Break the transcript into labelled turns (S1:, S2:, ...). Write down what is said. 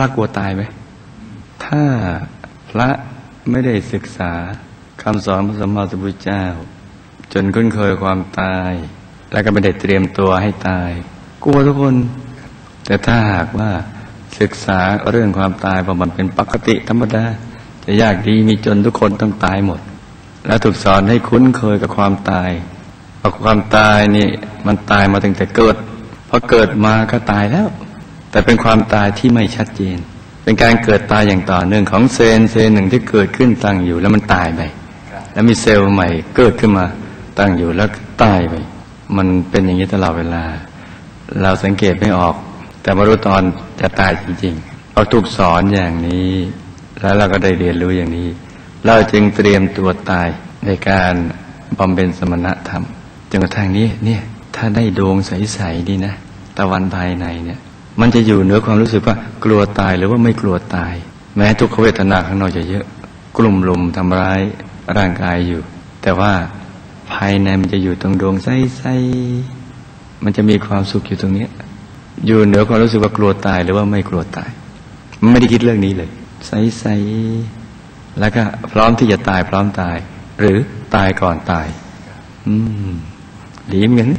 S1: ระกลัวตายไหม ถ้าพระไม่ได้ศึกษาคำสอนพระสัมมาสัมพุทธเจ้า จนคุ้นเคยความตาย แล้วก็ไม่ได้เตรียมตัวให้ตาย กลัวทุกคน แต่ถ้าหากว่าศึกษาเรื่องความตายว่ามันเป็นปกติธรรมดา จะยากดีมีจนทุกคนต้องตายหมด แล้วถูกสอนให้คุ้นเคยกับความตายเพราะความตายนี่มันตายมาตั้งแต่เกิดพอเกิดมาก็ตายแล้ว แต่เป็นความตายที่ไม่ชัดเจน เป็นการเกิดตายอย่างต่อเนื่องของเซลล์เซลล์หนึ่งที่เกิดขึ้นตั้งอยู่แล้วมันตายไป แล้วมีเซลล์ใหม่เกิดขึ้นมาตั้งอยู่แล้วตายไป มันเป็นอย่างนี้ตลอดเวลา เราสังเกตไม่ออก แต่มารู้ตอนจะตายจริงๆเราถูกสอนอย่างนี้ แล้วเราก็ได้เรียนรู้อย่างนี้ เราจึงเตรียมตัวตายในการบำเพ็ญสมณธรรมจนกระทั่งนี้เนี่ยถ้าได้ดวงใสๆดีนะตะวันภายในเนี่ย มันจะอยู่เหนือความรู้สึกว่ากลัวตายหรือว่าไม่กลัวตาย แม้ทุกขเวทนาข้างนอกจะเยอะ กลุ่มลุมทำร้ายร่างกายอยู่ แต่ว่าภายในมันจะอยู่ตรงดวงใสๆมันจะมีความสุขอยู่ตรงนี้อยู่เหนือความรู้สึกว่ากลัวตายหรือว่าไม่กลัวตายไม่ได้คิดเรื่องนี้เลย ใสๆแล้วก็พร้อมที่จะตายพร้อมตาย หรือตายก่อนตาย อืมดีเหมือนกัน